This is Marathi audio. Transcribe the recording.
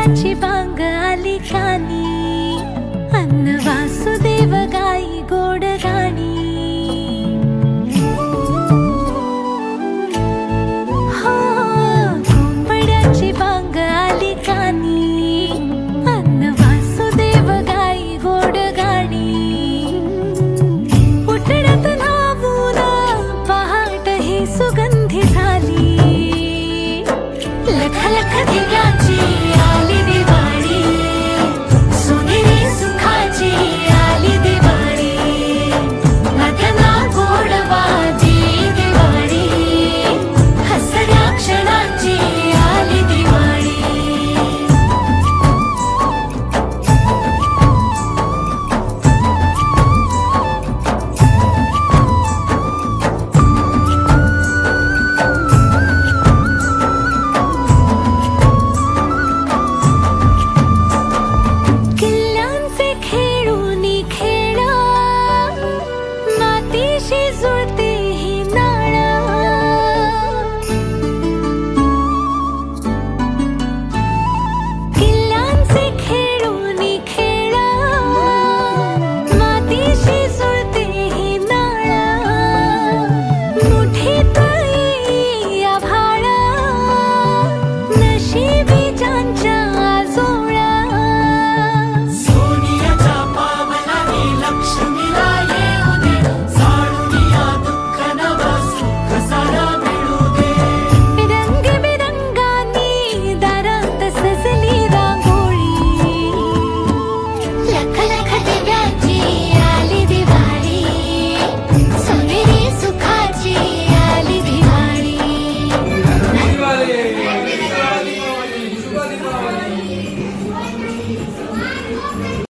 गाण्याची बांग आली खानी. अन्न वासुदेव गाई गोड गाणी. हो अन्न वासुदेव गाणी. पहाट सुगंधी लख लख धिगाची